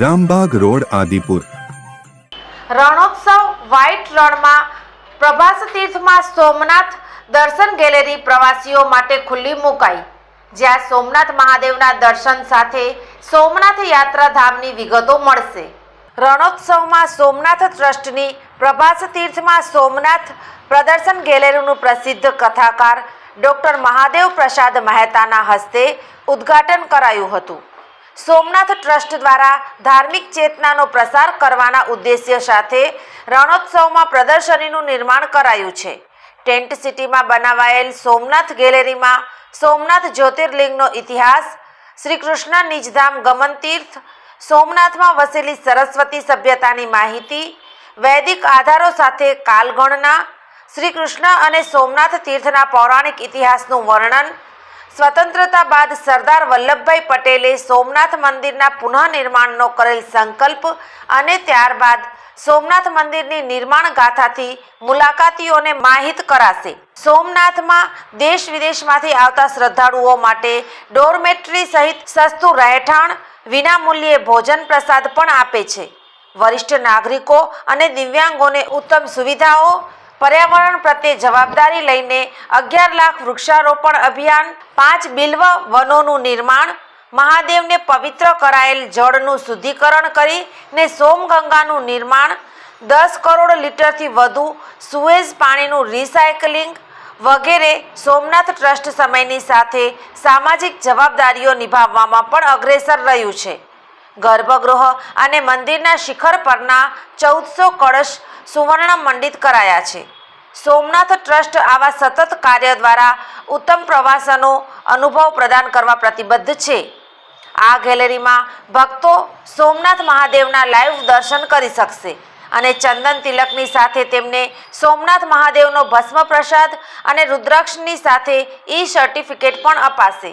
Rambag road, Adipur. Rannotsav white રણમાં પ્રભાસ તીર્થમાં સોમનાથ દર્શન gallery પ્રવાસીઓ માટે ખુલ્લી મુકાઈ. જ્યાં સોમનાથ મહાદેવના દર્શન સાથે સોમનાથ યાત્રાધામની વિગતો મળશે. રણોત્સવમાં સોમનાથ ટ્રસ્ટની પ્રભાસ તીર્થમાં સોમનાથ પ્રદર્શન ગેલેરીનું પ્રસિદ્ધ કથાકાર ડોક્ટર મહાદેવ પ્રસાદ મહેતાના હસ્તે ઉદ્ઘાટન કરાયું હતું. સોમનાથ ટ્રસ્ટ દ્વારા ધાર્મિક ચેતનાનો પ્રસાર કરવાના ઉદ્દેશ્ય સાથે રણોત્સવમાં પ્રદર્શનીનું નિર્માણ કરાયું છે. ટેન્ટ સિટીમાં બનાવાયેલ સોમનાથ ગેલેરીમાં સોમનાથ જ્યોતિર્લિંગનો ઇતિહાસ શ્રી કૃષ્ણ નિજધામ ગમન તીર્થ સોમનાથમાં વસેલી સરસ્વતી સભ્યતાની માહિતી, વૈદિક આધારો સાથે કાલગણના શ્રી કૃષ્ણ અને સોમનાથ તીર્થના પૌરાણિક ઇતિહાસનું વર્ણન સ્વતંત્રતા બાદ સરદાર વલ્લભભાઈ પટેલે સોમનાથ મંદિરના પુનઃનિર્માણનો કરેલ સંકલ્પ અને ત્યારબાદ સોમનાથ મંદિરની નિર્માણ ગાથાથી મુલાકાતીઓને માહિત કરાશે. સોમનાથમાં દેશ વિદેશમાંથી આવતા શ્રદ્ધાળુઓ માટે ડોરમેટ્રી સહિત સસ્તું રહેઠાણ, વિનામૂલ્યે ભોજન પ્રસાદ પણ આપે છે. વરિષ્ઠ નાગરિકો અને દિવ્યાંગોને ઉત્તમ સુવિધાઓ પર્યાવરણ પ્રત્યે જવાબદારી લઈને અગિયાર લાખ વૃક્ષારોપણ અભિયાન પાંચ બિલ્વ વનોનું નિર્માણ, મહાદેવને પવિત્ર કરાયેલ જળનું શુદ્ધિકરણ કરીને સોમગંગાનું નિર્માણ, દસ કરોડ લીટરથી વધુ સુએઝ પાણીનું રિસાયકલિંગ વગેરે સોમનાથ ટ્રસ્ટ સમયની સાથે સામાજિક જવાબદારીઓ નિભાવવામાં પણ અગ્રેસર રહ્યું છે. ગર્ભગૃહ અને મંદિરના શિખર પરના ચૌદસો કળશ સુવર્ણ મંડિત કરાયા છે. સોમનાથ ટ્રસ્ટ આવા સતત કાર્ય દ્વારા ઉત્તમ પ્રવાસનો અનુભવ પ્રદાન કરવા પ્રતિબદ્ધ છે. આ ગેલેરીમાં ભક્તો સોમનાથ મહાદેવના લાઈવ દર્શન કરી શકશે અને ચંદન તિલકની સાથે તેમને સોમનાથ મહાદેવનો ભસ્મ પ્રસાદ અને રુદ્રાક્ષની સાથે ઈ સર્ટિફિકેટ પણ અપાશે.